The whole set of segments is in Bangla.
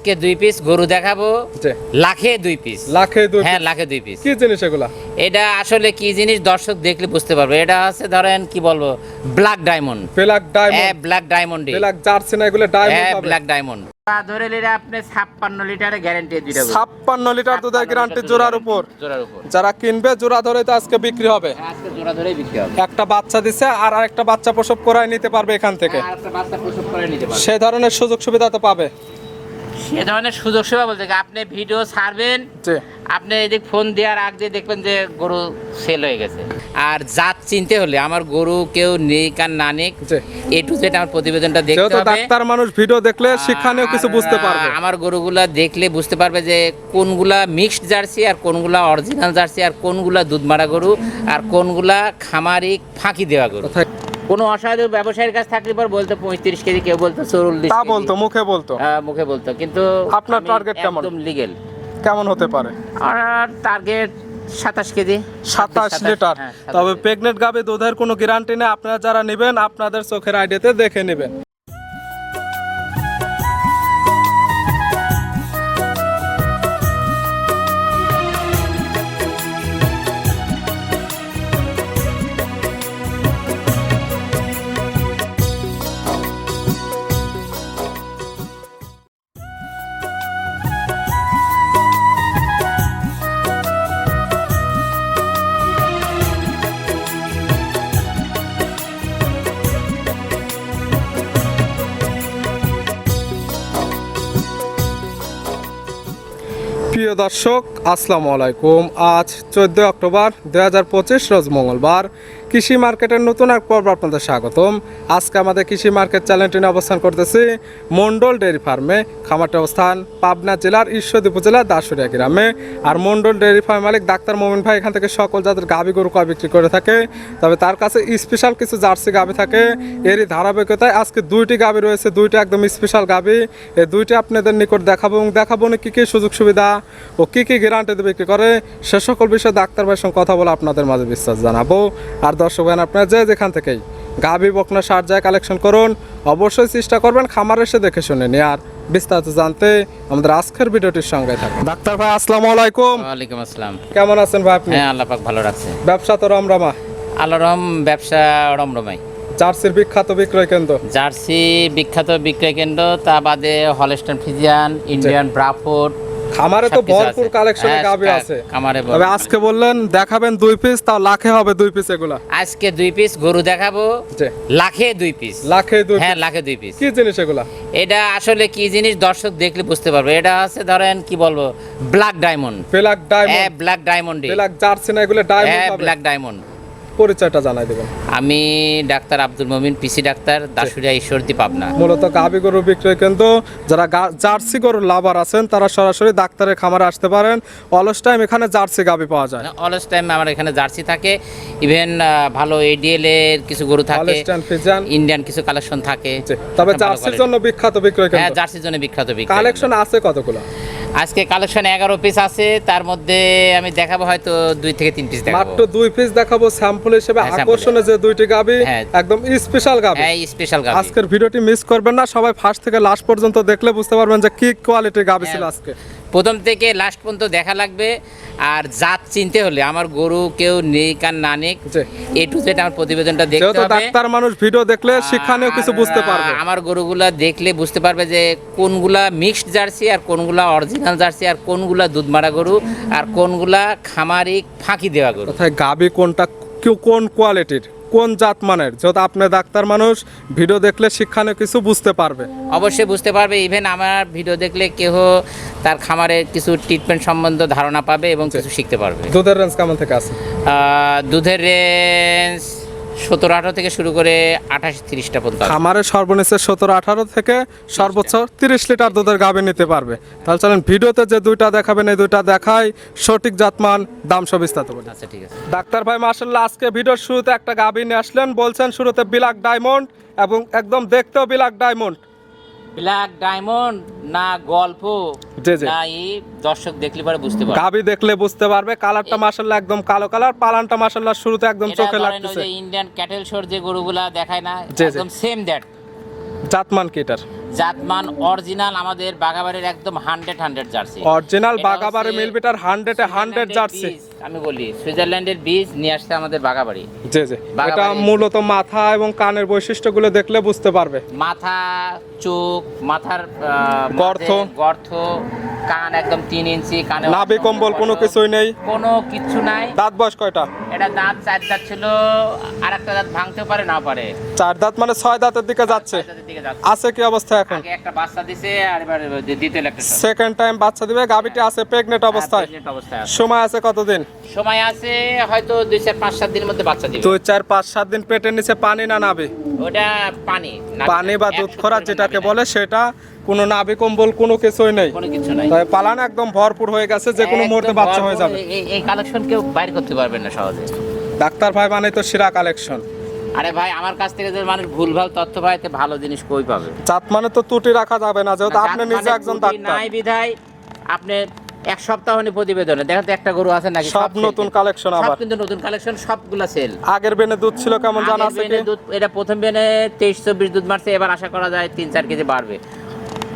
আজকে দুই পিস গরু দেখাবো। লাখে দুই পিস লাখে দুই হ্যাঁ লাখে দুই পিস কি জিনিস এগুলা? এটা আসলে কি জিনিস দর্শক দেখলে বুঝতে পারবে। এটা হচ্ছে ধরেন কি বলব ব্ল্যাক ডায়মন্ড ব্ল্যাক হ্যাঁ ব্ল্যাক ডায়মন্ড ব্ল্যাক জার্সি না এগুলো হ্যাঁ ডায়মন্ড হবে ব্ল্যাক ডায়মন্ড ধরে নিলে আপনি ছাপ্পান্ন লিটারের গ্যারান্টি গরু। 56 লিটার দুধের গ্যারান্টি লিটার জোড়ার উপর। জোড়ার উপর। যারা কিনবে জোড়া ধরে তো আজকে বিক্রি হবে। হ্যাঁ, আজকে জোড়া ধরেই বিক্রি হবে। একটা বাচ্চা দিছে আর আরেকটা বাচ্চা প্রসব করায় নিতে পারবে এখান থেকে। আর একটা বাচ্চা প্রসব করে নিতে পারবে। সেই ধরনের সুযোগ সুবিধা তো পাবে। সে ধরনের সুযোগ সেবা বলতে আপনি ভিডিও ছাড়বেন আপনি এদিক ফোন দেওয়ার আগ দিয়ে দেখবেন যে গরু সেল হয়ে গেছে। আর জাত চিনতে হলে আমার গরু কেউ নিক আর না নিক। এ টু জেড আমার প্রতিবেদনটা দেখতে হবে। ডাক্তার মানুষ ভিডিও দেখলে শিক্ষণীয় কিছু বুঝতে পারবে। আমার গরুগুলা দেখলে বুঝতে পারবে যে কোনগুলা মিক্সড জার্সি আর কোনগুলা অরিজিনাল জার্সি আর কোনগুলা দুধ মারা গরু আর কোনগুলা খামারি ফাঁকি দেওয়া গরু। কোনো অসাধু ব্যবসায়ীর কাছে থাকলে পর বলতো পঁয়ত্রিশ কেজি কেউ বলতো চল্লিশ তা বলতো মুখে বলতো? হ্যাঁ মুখে বলতো। কিন্তু আপনার টার্গেট কেমন? একদম লিগেল কেমন হতে পারে? আর টার্গেট সাতাশ কেজি। সাতাশ লিটার। হ্যাঁ, 27 তবে প্রেগনেন্ট গাবে দুধের কোনো গ্যারান্টি নেই। আপনারা যারা নেবেন আপনাদের চোখের আইডিয়াতে দেখে নেবেন। দর্শক আসসালামু আলাইকুম। আজ চোদ্দোই অক্টোবর দু হাজার পঁচিশ রোজ মঙ্গলবার। কৃষি মার্কেটের নতুন এক পর্ব আপনাদের স্বাগতম। আজকে আমাদের কৃষি মার্কেট চ্যানেলটি অবস্থান করতেছি মন্ডল ডেয়ারি ফার্মে। খামারটি অবস্থান পাবনা জেলার ঈশ্বরদী উপজেলার দাসুরিয়া গ্রামে। আর মন্ডল ডেয়ারি ফার্ম মালিক ডাক্তার মোমিন ভাই এখান থেকে সকল জাতের গাভী গরু কয় বিক্রি করে থাকে। তবে তার কাছে স্পেশাল কিছু জার্সি গাভী থাকে। এরই ধারাবাহিকতায় আজকে দুইটি গাভী রয়েছে, দুইটি একদম স্পেশাল গাভী। এই দুইটি আপনাদের নিকট দেখাবো এবং দেখাবো কী কী সুযোগ সুবিধা ও কী কী গ্যারান্টি বিক্রি করে সে সকল বিষয়ে ডাক্তার ভাইয়ের সঙ্গে কথা বলে আপনাদের মাঝে বিশ্বাস জানাব। আর দর্শক ভাই আপনারা যে যেখান থেকেই গাভী বকনা সার যায় কালেকশন করুন অবশ্যই চেষ্টা করবেন খামার এসে দেখে শুনে নিয়ে আর বিস্তারিত জানতে আমাদের আজকের ভিডিওটির সঙ্গে থাকুন। ডাক্তার ভাই আসসালামু আলাইকুম। ওয়ালাইকুম আসসালাম। কেমন আছেন ভাই আপনি? হ্যাঁ আল্লাহ পাক ভালো রাখছে। ব্যবসা তো রমরমা। আলোরম ব্যবসা রমরমাই। জার্সির বিখ্যাত বিক্রয় কেন্দ্র? জার্সি বিখ্যাত বিক্রয় কেন্দ্র তা বাদে হলস্টন ফিজিয়ান ইন্ডিয়ান ব্রাফোর্ড খামারে তো ভরপুর আছে। কালেকশনে হ্যাঁ, আছে। খামারে তবে আজকে বললেন দেখাবেন দুই পিস তাও লাখে হবে দুই পিস এগুলা। আজকে দুই পিস গরু দেখাবো। লাখে দুই পিস লাখে দুই হ্যাঁ লাখে দুই পিস কি জিনিস এগুলা? এটা আসলে কি জিনিস দর্শক দেখলে বুঝতে পারবে। এটা হচ্ছে ধরেন কি বলব ব্ল্যাক ডায়মন্ড ব্ল্যাক ডায়মন্ড হ্যাঁ ব্ল্যাক ডায়মন্ড ব্ল্যাক জার্সি না এগুলো হ্যাঁ ডায়মন্ড হবে ব্ল্যাক ডায়মন্ড পরিচয়টা জানাই দেবেন? আমি ডাক্তার আব্দুল মমিন পিসি ডাক্তার দাসুরিয়া ঈশ্বরদী পাবনা। মূলত গাভী গরু বিক্রয় কেন্দ্র যারা জার্সি গরুর লাভার আছেন তারা সরাসরি ডাক্তারের খামারে আসতে পারেন। অলস টাইম এখানে জার্সি গাভী পাওয়া যায়। অলস টাইম আমার এখানে জার্সি থাকে। ইভেন ভালো এডিএল এর কিছু গরু থাকে। ইন্ডিয়ান কিছু কালেকশন থাকে। তবে জার্সির জন্য বিখ্যাত বিক্রয় কেন্দ্র। হ্যাঁ জার্সির জন্য বিখ্যাত বিখ্যাত কালেকশন আছে কতগুলো? আজকে কালেকশন এগারো পিস আছে তার মধ্যে আমি দেখাবো হয়তো দুই থেকে তিন পিস দেখাবো মাত্র দুই পিস দেখাবো স্যাম্পল হিসেবে হ্যাঁ, আকর্ষণে যে দুইটি গাভী হ্যাঁ। একদম স্পেশাল গাবি হ্যাঁ স্পেশাল গাবি আজকের ভিডিওটি মিস করবেন না সবাই ফার্স্ট থেকে লাস্ট পর্যন্ত দেখলে বুঝতে পারবেন যে কি কোয়ালিটির গাবি ছিল হ্যাঁ। আজকে প্রথম থেকে লাস্ট পর্যন্ত দেখা লাগবে। আর জাত চিনতে হলে আমার গরু কেউ নিক আর না নিক এ টু জেড আমার প্রতিবেদনটা দেখতে হবে। ডাক্তার মানুষ ভিডিও দেখলে শিক্ষণীয় কিছু বুঝতে পারবে। আমার গরুগুলা দেখলে বুঝতে পারবে যে কোনগুলা মিক্সড জার্সি আর কোনগুলা অরিজিনাল জার্সি আর কোনগুলা দুধ মারা গরু আর কোনগুলা খামারি ফাঁকি দেওয়া গরু। গাবি কোনটা কোন কোয়ালিটির কোন জাত মানের? যেহেতু আপনি ডাক্তার মানুষ ভিডিও দেখলে শিক্ষণীয় কিছু বুঝতে পারবে। অবশ্যই বুঝতে পারবে। ইভেন আমার ভিডিও দেখলে কেহ তার খামারে কিছু ট্রিটমেন্ট সম্বন্ধে ধারণা পাবে এবং কিছু শিখতে পারবে। দুধের রেঞ্জ কেমন থেকে আছে? দুধের রেঞ্জ সতেরো আঠারো থেকে শুরু করে আঠাশ তিরিশটা পর্যন্ত আছে। খামারের সর্বনিম্ন সতেরো আঠারো থেকে সর্বোচ্চ তিরিশ লিটার দুধের গাভী নিতে পারবে। তাহলে চলেন ভিডিওতে যে দুইটা দেখাবেন এই দুইটা দেখাই সঠিক জাতমান দাম সব বিস্তারিত বলি। আচ্ছা ঠিক আছে। ডাক্তার ভাই মার্শাল্লাহ আজকে ভিডিওর শুরুতে একটা গাভী নিয়ে আসলেন। বলছেন শুরুতে বিলাক ডায়মন্ড এবং একদম দেখতেও বিলাক ডায়মন্ড। ব্ল্যাক ডায়মন্ড না গল্প। না এই দর্শক দেখলে পরে বুঝতে পারবে গাবি দেখলে বুঝতে পারবে কালারটা মাশাআল্লাহ একদম কালো কালার পালানটা মাশাআল্লাহ শুরুতে একদম চোখে লাগতেছে ইন্ডিয়ান ক্যাটেল শোর যে গরুগুলা দেখায় না। একদম সেম দ্যাট জাতমান কিটার জাতমান অরিজিনাল আমাদের বাগাবাড়ির একদম হান্ড্রেড হান্ড্রেড জার্সি। অরিজিনাল এটা বাগাবারে হচ্ছে মিল বিটার হান্ড্রেডে হান্ড্রেড জার্সি। আমি বলি সুইজারল্যান্ডের বীজ নিয়ে আসছে আমাদের বাগাবাড়ি। জি জি। এটা মূলত মাথা এবং কানের বৈশিষ্ট্যগুলো দেখলে বুঝতে পারবে। মাথা চোখ মাথার। মাঝে গর্ত। কান একদম তিন ইঞ্চি কানে নাভি কম্বল কোনো কিছুই নেই। কোনো কিছু নাই। দাঁত বয়স কয়টা? এটা দাঁত চার দাঁত ছিল আর একটা দাঁত ভাঙতে পারে না পারে। চার দাঁত মানে ছয় দাঁতের দিকে যাচ্ছে। আছে কি অবস্থা এখন। আগে একটা বাচ্চা দিছে আর এবার দ্বিতীয় একটা সেকেন্ড টাইম বাচ্চা দিবে গাবিটি আছে প্রেগনেন্ট অবস্থায়। অবস্থায় সময় আছে কতদিন? সময় আছে হয়তো দুই চার পাঁচ সাত দিনের মধ্যে বাচ্চা দিবে। দুই চার পাঁচ সাত দিন পেটের নিচে পানি না নাবে ওটা পানি পানি বা দুধ খরা যেটাকে বলে সেটা কোনো নাভি কম্বল কোনো কিছুই নেই। কোনো কিছু নাই। তবে পালান একদম ভরপুর হয়ে গেছে যে কোনো মুহূর্তে বাচ্চা হয়ে যাবে। এই- এই কালেকশন কেউ বাইর করতে পারবে না সহজে। ডাক্তার ভাই মানে তো সেরা কালেকশন আরে ভাই আমার কাছ থেকে যে মানুষ ভুলভাল তথ্য পায় তে ভালো জিনিস কই পাবে? মানে তো ত্রুটি রাখা যাবে না যেহেতু আপনি নিজে মানে একজন ডাক্তার। নাই বিধায় আপনি এক সপ্তাহ হলে প্রতিবেদনে তো একটা গরু আছে নাকি সব নতুন। কালেকশন সব আবার। কিন্তু নতুন কালেকশন সবগুলা সেল আগের বেনে দুধ ছিল কেমন জানা আছে দুধ এটা প্রথম বেনে তেইশ চব্বিশ দুধ মারছে এবার আশা করা যায় তিন চার কেজি বাড়বে।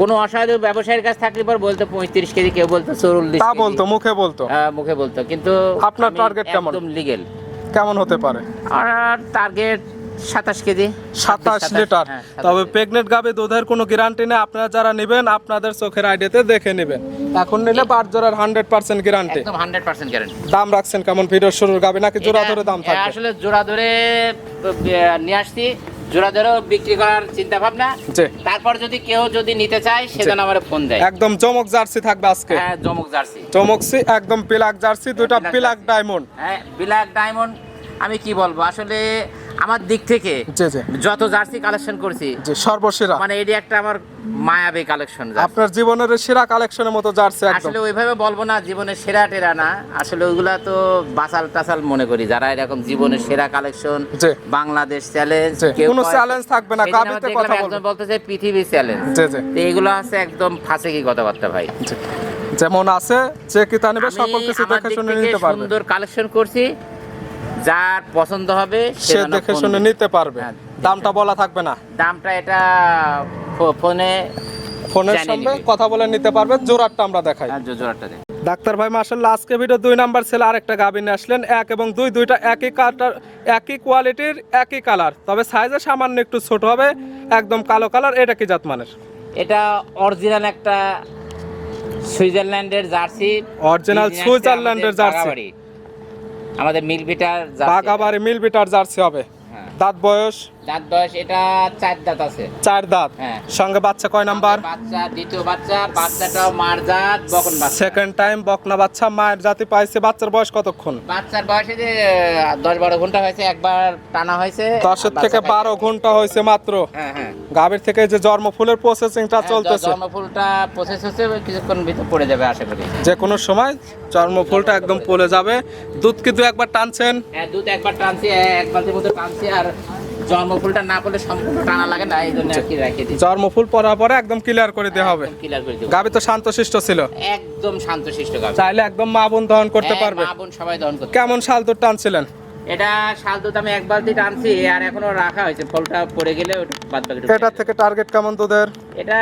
কোনো অসাধু ব্যবসায়ীর কাছ থাকলে পর বলতো পঁয়ত্রিশ কেজি কেউ বলতো চল্লিশ তা বলতো মুখে বলতো। হ্যাঁ, মুখে বলতো। কিন্তু আপনার target কেমন? একদম লিগেল কেমন হতে পারে? আর টার্গেট সাতাশ কেজি। সাতাশ 27, লিটার। হ্যাঁ, 27 তবে প্রেগনেন্ট গাবে দুধের কোনো গ্যারান্টি নেই। আপনারা যারা নেবেন আপনাদের চোখের আইডিয়াতে দেখে নেবেন। এখন নিলে পাঁচ জোড়ার হান্ড্রেড পার্সেন্ট গ্যারান্টি একদম হান্ড্রেড পার্সেন্ট গ্যারান্টি দাম রাখছেন কেমন? ভিডিওর শুরুর গাবে নাকি জোড়া ধরে দাম থাকবে? আসলে জোড়া ধরে নিয়ে আসছি। জোড়া ধরেও বিক্রি করার চিন্তা ভাবনা তারপর যদি কেউ যদি নিতে চায় সে যেন আমার ফোন দেয়। একদম চমক জার্সি থাকবে আজকে। হ্যাঁ জমক জার্সি। চমকসি একদম পিলাক জার্সি দুটো পিলাক ডায়মন্ড হ্যাঁ ব্ল্যাক ডায়মন্ড আমি কি বলব? আসলে আমার দিক থেকে জি জি। যত জার্সি কালেকশন করছি জি সর্বসেরা। মানে এটি একটা আমার মায়াবী কালেকশন আপনার জীবনের সেরা কালেকশনের মতো জার্সি আসলে ওইভাবে বলব না জীবনের সেরা টেরা না। আসলে ওইগুলা তো বাসাল টাসাল মনে করি যারা এরকম জীবনের সেরা কালেকশন বাংলাদেশ চ্যালেঞ্জ কোনো challenge থাকবে না, গাভীতে কথা বলতে বলতে বলতেছে পৃথিবী চ্যালেঞ্জ জি জি। তো এগুলো আছে একদম ফাঁসে কি কথাবার্তা ভাই। যেমন আছে যে কি তা নেবে সকল কিছু দেখে শুনে নিতে পারবে। সুন্দর কালেকশন করছি যার পছন্দ হবে সে দেখে শুনে নিতে পারবে। হ্যাঁ, দামটা বলা থাকবে না। দামটা এটা ফোনে ফোনের সঙ্গে কথা বলে নিতে পারবে জোড়ারটা আমরা দেখাই। হ্যাঁ, জো- জোড়াটা ডাক্তার ভাই মার্শাল্লাহ আজকে ভিডিও দুই নাম্বার ছেলে আরেকটা গাভী নিয়ে আসলেন। এক এবং দুই দুইটা একই কালার একই কোয়ালিটির একই কালার তবে সাইজে সামান্য একটু ছোট হবে একদম কালো কালার এটা কি জাত জাতমানের? এটা অরিজিনাল একটা সুইজারল্যান্ডের জার্সি। বিজনেস সুইজারল্যান্ডের জার্সি। আমাদের মিলবিটার জার্সি বাগাবাড়ি মিল বিটার জার্সি হবে। তার দাঁত বয়স দাঁত বয়স এটা চার দাঁত আছে। চার দাঁত। হ্যাঁ। সঙ্গে বাচ্চা কয় নাম্বার? বাচ্চা দ্বিতীয় বাচ্চা বাচ্চাটাও মার জাত বকন বাচ্চা। সেকেন্ড টাইম বকনা বাচ্চা মায়ের জাতি পাইছে বাচ্চার বয়স কতক্ষণ? বাচ্চার বয়সে যে ঘণ্টা হয়েছে একবার টানা হয়েছে। দশের বাচ্চা থেকে খাইছে। বারো ঘণ্টা হয়েছে মাত্র। হ্যাঁ হ্যাঁ। গাভীর থেকে যে জন্ম ফুলের প্রসেসিংটা হ্যাঁ, চলতেছে। জন্মফুলটা প্রসেস হচ্ছে কিছুক্ষণ ভিতর পড়ে যাবে আশা করি। যে কোনো সময় জন্ম ফুলটা একদম পড়ে যাবে। দুধ কিন্তু একবার টানছেন? হ্যাঁ দুধ একবার টানছি এক বালতির মতো টানছি আর জন্মফুলটা না করলে সম্পূর্ণ টানা লাগে না এই জন্য আর কি রেখে দিই জন্মফুল পরার পরে একদম ক্লিয়ার করে দেওয়া হবে। ক্লিয়ার করে দেবো। গাবি তো শান্তশিষ্ট ছিল। একদম শান্তশিষ্ট গাবি। চাইলে একদম মা বোন দহন করতে পারবে। মা বোন সবাই দহন করতে কেমন শাল দুধ টানছিলেন? এটা শাল দুধ আমি এক বালতি টানছি আর এখনও রাখা হয়েছে ফলটা পড়ে গেলে বাদ বাকি এটা থেকে টার্গেট কেমন দুধের এটা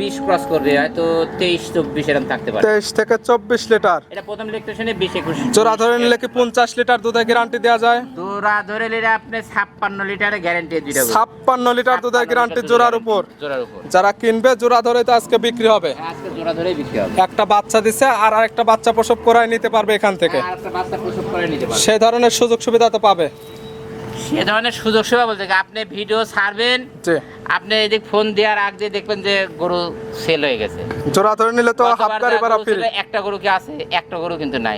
বিশ ক্রস করবে হয়তো তেইশ চব্বিশ এরকম থাকতে পারে। তেইশ থেকে চব্বিশ লিটার। এটা প্রথম ইলেকট্রেশনে বিশ একুশ। জোড়া ধরে নিলে কি পঞ্চাশ লিটার দুধের গ্যারান্টি দেওয়া যায়? জোড়া ধরে নিলে আপনি ছাপ্পান্ন লিটারে গ্যারেন্টি দুইটা গরু। ছাপ্পান্ন লিটার দুধের 56 গ্যারান্টি জোড়ার উপর। জোড়ার উপর। যারা কিনবে জোড়া ধরে তো আজকে বিক্রি হবে। হ্যাঁ, আজকে জোড়া ধরেই বিক্রি হবে। একটা বাচ্চা দিছে আর আরেকটা বাচ্চা প্রসব করায় নিতে পারবে এখান থেকে। আর একটা বাচ্চা প্রসব করে নিতে পারবে। সে ধরনের সুযোগ সুবিধা তো পাবে। সে ধরনের সুযোগ সেবা বলতে আপনি ভিডিও ছাড়বেন আপনি এদিক ফোন দেওয়ার আগ দিয়ে দেখবেন যে গরু সেল হয়ে গেছে। জোড়া ধরে নিলে তো গাড়ি ফ্রি। একটা গরু কি আছে একটা গরু কিন্তু নাই।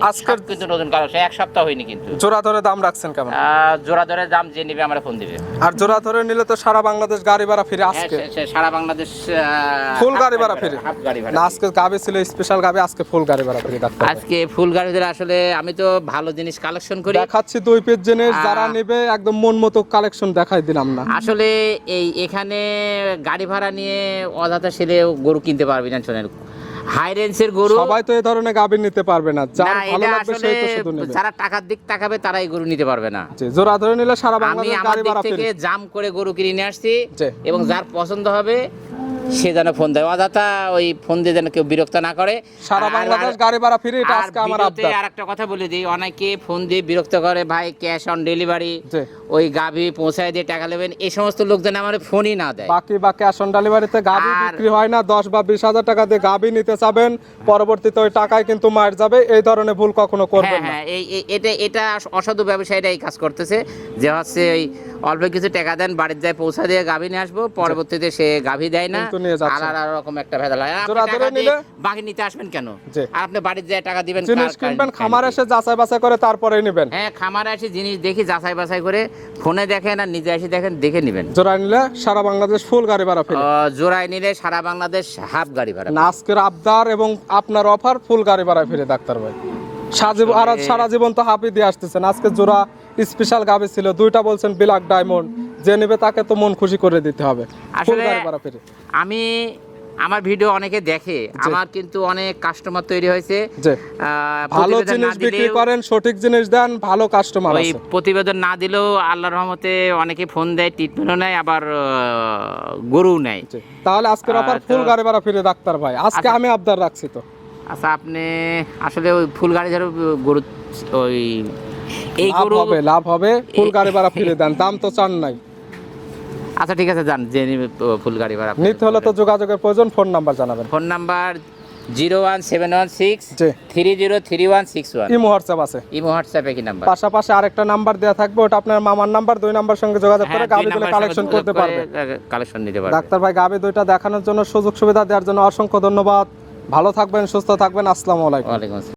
কিন্তু নতুন সে এক সপ্তাহ হয়নি কিন্তু। জোড়া ধরে দাম রাখছেন কেমন? জোড়া ধরে দাম যে নিবে আমরা ফোন দিবে। আর জোড়া ধরে নিলে তো সারা বাংলাদেশ গাড়ি ভাড়া ফিরে হ্যাঁ, আজকে। সারা বাংলাদেশ ফুল গাড়ি ভাড়া ফিরে। হাফ গাড়ি ভাড়া। আজকে গাবি ছিল স্পেশাল গাবি আজকে ফুল গাড়ি ভাড়া ফিরে ডাক্তার আজকে ফুল গাড়িদের আসলে আমি তো ভালো জিনিস কালেকশন করি। দেখাচ্ছি দুই পিস জিনিস যারা নেবে একদম মন মতো কালেকশন দেখাই দিলাম না। আসলে এই এখানে গাড়ি ভাড়া নিয়ে অযথা সেলে গরু কিনতে পারবি না শোনেন। হাই রেঞ্জের গরু সবাই তো এই ধরনের গাভী নিতে পারবে না। যার ভালো লাগবে সেই তো শুধু নেবে। যারা টাকার দিক তাকাবে তারাই গরু নিতে পারবে না। জি জোড়া ধরে নিলে সারা বাংলাদেশ গাড়ি ভাড়া থেকে জাম করে গরু কিনে নিয়ে আসছি এবং যার পছন্দ হবে সে যেন ফোন দেয়। অযথা ওই ফোন দিয়ে যেন কেউ বিরক্ত না করে। সারা বাংলাদেশ গাড়ি ভাড়া ফ্রি এটা আজকে আমার আবদার। আর একটা কথা বলে দিই। অনেকে ফোন দিয়ে বিরক্ত করে ভাই ক্যাশ অন ডেলিভারি। ওই গাভি পৌঁছায় দিয়ে টাকা নেবেন এই সমস্ত লোকজন আমার ফোনই না দেয়। বাকি বা ক্যাশ অন ডেলিভারিতে গাভী বিক্রি হয় না দশ বা বিশ হাজার টাকা দিয়ে গাভী নিতে চাবেন পরবর্তীতে ওই টাকায় কিন্তু মার যাবে এই ধরনের ভুল কখনো করবেন হ্যাঁ না। হ্যাঁ এই এটা এটা অসাধু ব্যবসায়ীরা এই কাজ করতেছে যে হচ্ছে ওই অল্প কিছু টাকা দেন বাড়ির যায় পৌঁছা দিয়ে গাভী নিয়ে আসব পরবর্তীতে সে গাভী দেয় না আর রকম একটা ভেজাল হয়? বাকি নিতে আসবেন কেন? আপনি বাড়ির যায় টাকা দিবেন জিনিস কিনবেন খামার এসে যাচাই বাছাই করে তারপরে নেবেন। হ্যাঁ খামারে এসে জিনিস দেখি যাচাই বাছাই করে ফোনে দেখেন আর নিজে এসে দেখেন দেখে নেবেন। জোড়া নিলে সারা বাংলাদেশ ফুল গাড়ি ভাড়া ফ্রি জোড়ায় নিলে সারা বাংলাদেশ হাফ গাড়ি ভাড়া না আজকের আবদার এবং আপনার অফার ফুল গাড়ি ভাড়া ফিরে ডাক্তার ভাই। সাজীব আর সারা জীবন তো হাফি দিয়ে আসতেছেন। আজকে জোড়া স্পেশাল গাবি ছিল দুইটা বলছেন ব্ল্যাক ডায়মন্ড যে নেবে তাকে তো মন খুশি করে দিতে হবে। আসলে গাড়ি ভাড়া ফিরে আমি আমার ভিডিও অনেকে দেখে। আমার কিন্তু অনেক কাস্টমার তৈরি হয়েছে। ভালো জিনিস বিক্রি করেন সঠিক জিনিস দেন ভালো কাস্টমার ওই প্রতিবেদন না দিলেও আল্লাহর রহমতে অনেকে ফোন দেয় ট্রিটমেন্টও নেয় আবার গরু নেয়। তাহলে আজকের অফার ফুল গাড়ি ভাড়া ফিরে ডাক্তার ভাই। আজকে আচ্ছা। আমি আবদার রাখছি তো। আচ্ছা আপনি আসলে ওই ফুল গাড়ি ধরো গরু ওই এই গরু হবে লাভ হবে। ফুল গাড়ি ভাড়া ফিরে দেন দাম তো চান নাই। আচ্ছা ঠিক আছে যান যে ফুল গাড়ি ভাড়া নিতে হলে তো যোগাযোগের প্রয়োজন ফোন নাম্বার জানাবেন। Phone number zero one seven one six three zero three one six one. Imo WhatsApp আছে। ইমো হোয়াটসঅ্যাপে কি নাম্বার। পাশাপাশি আরেকটা নাম্বার দেওয়া থাকবে ওটা আপনার মামার নাম্বার দুই নাম্বার সঙ্গে যোগাযোগ করে গাবিগুলো কালেকশন করতে পারবে। কালেকশন নিতে পারবে। ডাক্তার ভাই গাবি দুইটা দেখানোর জন্য সুযোগ সুবিধা দেওয়ার জন্য অসংখ্য ধন্যবাদ। ভালো থাকবেন সুস্থ থাকবেন আসসালামু আলাইকুম। ওয়ালাইকুম